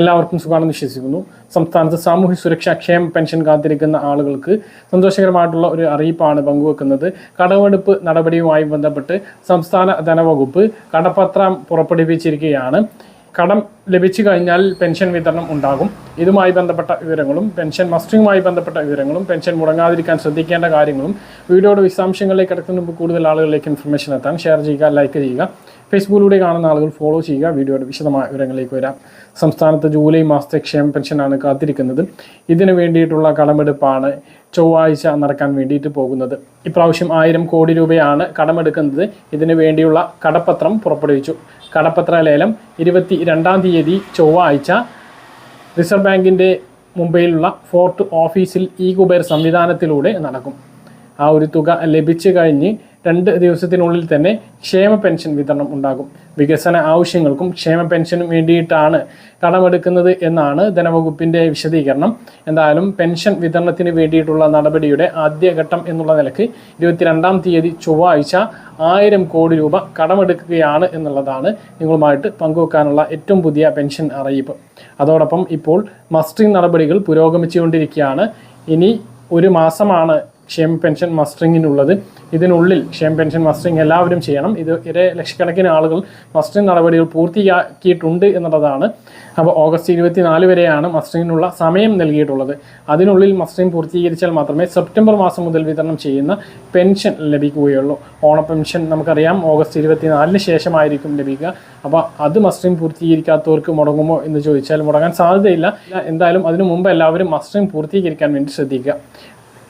എല്ലാവർക്കും സുഖമാണെന്ന് വിശ്വസിക്കുന്നു. സംസ്ഥാനത്ത് സാമൂഹ്യ സുരക്ഷാ ക്ഷേമ പെൻഷൻ കാത്തിരിക്കുന്ന ആളുകൾക്ക് സന്തോഷകരമായിട്ടുള്ള ഒരു അറിയിപ്പാണ് പങ്കുവെക്കുന്നത്. കടമെടുപ്പ് നടപടിയുമായി ബന്ധപ്പെട്ട് സംസ്ഥാന ധനവകുപ്പ് കടപ്പത്രം പുറപ്പെടുവിച്ചിരിക്കുകയാണ്. കടം ലഭിച്ചു കഴിഞ്ഞാൽ പെൻഷൻ വിതരണം ഉണ്ടാകും. ഇതുമായി ബന്ധപ്പെട്ട വിവരങ്ങളും പെൻഷൻ മസ്റ്ററിങ്ങുമായി ബന്ധപ്പെട്ട വിവരങ്ങളും പെൻഷൻ മുടങ്ങാതിരിക്കാൻ ശ്രദ്ധിക്കേണ്ട കാര്യങ്ങളും വീഡിയോയുടെ വിശദാംശങ്ങളിലേക്ക് കിടക്കുന്ന മുമ്പ് കൂടുതൽ ആളുകളിലേക്ക് ഇൻഫർമേഷൻ എത്താൻ ഷെയർ ചെയ്യുക ലൈക്ക് ചെയ്യുക ഫേസ്ബുക്കിലൂടെ കാണുന്ന ആളുകൾ ഫോളോ ചെയ്യുക വീഡിയോയുടെ വിശദമായ വിവരങ്ങളിലേക്ക് വരാം. സംസ്ഥാനത്ത് ജൂലൈ മാസത്തെ ക്ഷേമ പെൻഷനാണ് കാത്തിരിക്കുന്നത്. ഇതിനു വേണ്ടിയിട്ടുള്ള കടമെടുപ്പാണ് ചൊവ്വാഴ്ച നടക്കാൻ വേണ്ടിയിട്ട് പോകുന്നത്. ഇപ്രാവശ്യം ആയിരം കോടി രൂപയാണ് കടമെടുക്കുന്നത്. ഇതിനു വേണ്ടിയുള്ള കടപ്പത്രം പുറപ്പെടുവിച്ചു. കടപ്പത്ര ലേലം ഇരുപത്തി രണ്ടാം തീയതി ചൊവ്വാഴ്ച റിസർവ് ബാങ്കിന്റെ മുംബൈയിലുള്ള ഫോർട്ട് ഓഫീസിൽ ഈ കുബേർ സംവിധാനത്തിലൂടെ നടക്കും. ആ ഒരു തുക ലഭിച്ചു കഴിഞ്ഞ് രണ്ട് ദിവസത്തിനുള്ളിൽ തന്നെ ക്ഷേമ പെൻഷൻ വിതരണം ഉണ്ടാകും. വികസന ആവശ്യങ്ങൾക്കും ക്ഷേമ പെൻഷനും വേണ്ടിയിട്ടാണ് കടമെടുക്കുന്നത് എന്നാണ് ധനവകുപ്പിന്റെ വിശദീകരണം. എന്തായാലും പെൻഷൻ വിതരണത്തിന് വേണ്ടിയിട്ടുള്ള നടപടിയുടെ ആദ്യഘട്ടം എന്നുള്ള നിലയ്ക്ക് ഇരുപത്തിരണ്ടാം തീയതി ചൊവ്വാഴ്ച ആയിരം കോടി രൂപ കടമെടുക്കുകയാണ് എന്നുള്ളതാണ് നിങ്ങളുമായിട്ട് പങ്കുവെക്കാനുള്ള ഏറ്റവും പുതിയ പെൻഷൻ അറിയിപ്പ്. അതോടൊപ്പം ഇപ്പോൾ മസ്റ്ററിംഗ് നടപടികൾ പുരോഗമിച്ചുകൊണ്ടിരിക്കുകയാണ്. ഇനി ഒരു മാസമാണ് ക്ഷേമ പെൻഷൻ മസ്റ്ററിങ്ങിനുള്ളത് ഇതിനുള്ളിൽ ക്ഷേമ പെൻഷൻ മസ്റ്ററിങ് എല്ലാവരും ചെയ്യണം. ഇത് ഇരെ ലക്ഷക്കണക്കിന് ആളുകൾ മസ്റ്ററിങ് നടപടികൾ പൂർത്തിയാക്കിയിട്ടുണ്ട് എന്നുള്ളതാണ്. അപ്പോൾ ഓഗസ്റ്റ് ഇരുപത്തിനാല് വരെയാണ് മസ്റ്ററിങ്ങിനുള്ള സമയം നൽകിയിട്ടുള്ളത്. അതിനുള്ളിൽ മസ്റ്ററിങ് പൂർത്തീകരിച്ചാൽ മാത്രമേ സെപ്റ്റംബർ മാസം മുതൽ വിതരണം ചെയ്യുന്ന പെൻഷൻ ലഭിക്കുകയുള്ളൂ. ഓണ പെൻഷൻ നമുക്കറിയാം. ഓഗസ്റ്റ് ഇരുപത്തിനാലിന് ശേഷമായിരിക്കും ലഭിക്കുക. അപ്പോൾ അത് മസ്റ്ററിങ് പൂർത്തീകരിക്കാത്തവർക്ക് മുടങ്ങുമോ എന്ന് ചോദിച്ചാൽ മുടങ്ങാൻ സാധ്യതയില്ല. എന്തായാലും അതിനു മുമ്പ് എല്ലാവരും മസ്റ്ററിങ് പൂർത്തീകരിക്കാൻ വേണ്ടി ശ്രദ്ധിക്കുക.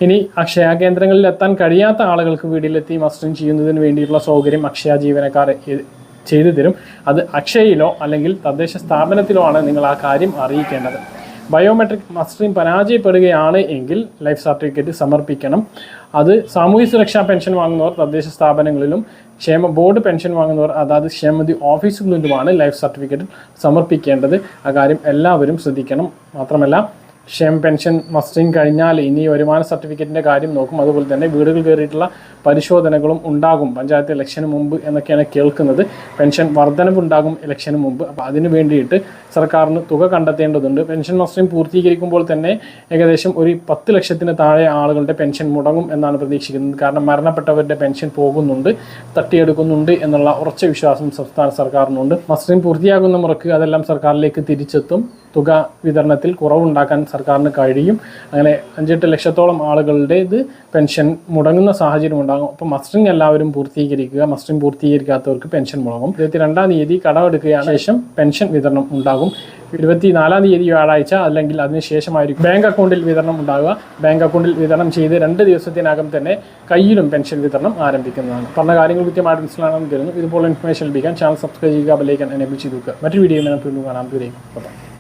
ഇനി അക്ഷയ കേന്ദ്രങ്ങളിൽ എത്താൻ കഴിയാത്ത ആളുകൾക്ക് വീട്ടിലെത്തി മസ്റ്ററിങ് ചെയ്യുന്നതിന് വേണ്ടിയിട്ടുള്ള സൗകര്യം അക്ഷയ ജീവനക്കാർ ചെയ്തു തരും. അത് അക്ഷയയിലോ അല്ലെങ്കിൽ തദ്ദേശ സ്ഥാപനത്തിലോ ആണ് നിങ്ങൾ ആ കാര്യം അറിയിക്കേണ്ടത്. ബയോമെട്രിക് മസ്റ്ററിംഗ് പരാജയപ്പെടുകയാണ് എങ്കിൽ ലൈഫ് സർട്ടിഫിക്കറ്റ് സമർപ്പിക്കണം. അത് സാമൂഹ്യ സുരക്ഷാ പെൻഷൻ വാങ്ങുന്നവർ തദ്ദേശ സ്ഥാപനങ്ങളിലും ക്ഷേമ ബോർഡ് പെൻഷൻ വാങ്ങുന്നവർ അതാത് ക്ഷേമതി ഓഫീസുകളിലുമാണ് ലൈഫ് സർട്ടിഫിക്കറ്റ് സമർപ്പിക്കേണ്ടത്. ആ കാര്യം എല്ലാവരും ശ്രദ്ധിക്കണം. മാത്രമല്ല ക്ഷേമ പെൻഷൻ മസ്റ്ററിങ് കഴിഞ്ഞാൽ ഇനി വരുമാന സർട്ടിഫിക്കറ്റിന്റെ കാര്യം നോക്കും. അതുപോലെ തന്നെ വീടുകൾ കയറിയിട്ടുള്ള പരിശോധനകളും ഉണ്ടാകും. പഞ്ചായത്ത് ഇലക്ഷന് മുമ്പ് എന്നൊക്കെയാണ് കേൾക്കുന്നത്. പെൻഷൻ വർധനവുണ്ടാകും ഇലക്ഷന് മുമ്പ്. അപ്പോൾ അതിന് വേണ്ടിയിട്ട് സർക്കാരിന് തുക കണ്ടെത്തേണ്ടതുണ്ട്. പെൻഷൻ മസ്റ്ററിങ് പൂർത്തീകരിക്കുമ്പോൾ തന്നെ ഏകദേശം ഒരു പത്ത് ലക്ഷത്തിന് താഴെ ആളുകളുടെ പെൻഷൻ മുടങ്ങും എന്നാണ് പ്രതീക്ഷിക്കുന്നത്. കാരണം മരണപ്പെട്ടവരുടെ പെൻഷൻ പോകുന്നുണ്ട് തട്ടിയെടുക്കുന്നുണ്ട് എന്നുള്ള ഉറച്ച വിശ്വാസം സംസ്ഥാന സർക്കാരിനുണ്ട്. മസ്റ്ററിങ് പൂർത്തിയാകുന്ന മുറക്ക് അതെല്ലാം സർക്കാരിലേക്ക് തിരിച്ചെത്തും. തുക വിതരണത്തിൽ കുറവുണ്ടാക്കാൻ സർക്കാരിന് കഴിയും. അങ്ങനെ അഞ്ചെട്ട് ലക്ഷത്തോളം ആളുകളുടെ ഇത് പെൻഷൻ മുടങ്ങുന്ന സാഹചര്യം ഉണ്ടാകും. അപ്പോൾ മസ്റ്ററിങ് എല്ലാവരും പൂർത്തീകരിക്കുക മസ്റ്ററിങ് പൂർത്തീകരിക്കാത്തവർക്ക് പെൻഷൻ മുടങ്ങും. ഇരുപത്തി രണ്ടാം തീയതി കടമെടുക്കുകയാണ്. ശേഷം പെൻഷൻ വിതരണം ഉണ്ടാകും. ഇരുപത്തി നാലാം തീയതി വ്യാഴാഴ്ച അല്ലെങ്കിൽ അതിനുശേഷമായിരിക്കും ബാങ്ക് അക്കൗണ്ടിൽ വിതരണം ഉണ്ടാകുക ബാങ്ക് അക്കൗണ്ടിൽ വിതരണം ചെയ്ത് രണ്ട് ദിവസത്തിനകം തന്നെ കയ്യിലും പെൻഷൻ വിതരണം ആരംഭിക്കുന്നതാണ്. പറഞ്ഞ കാര്യങ്ങൾ കൃത്യമായിട്ട് മനസ്സിലാണെന്ന് തരുന്നു ഇതുപോലെ ഇൻഫർമേഷൻ ലഭിക്കാൻ ചാനൽ സബ്സ്ക്രൈബ് ചെയ്യുക ബെല്ലൈക്കൻ എനേബിൾ ചെയ്തു മറ്റൊരു വീഡിയോ നമുക്ക് കാണാൻ കാണാം. ദൂരേക്കും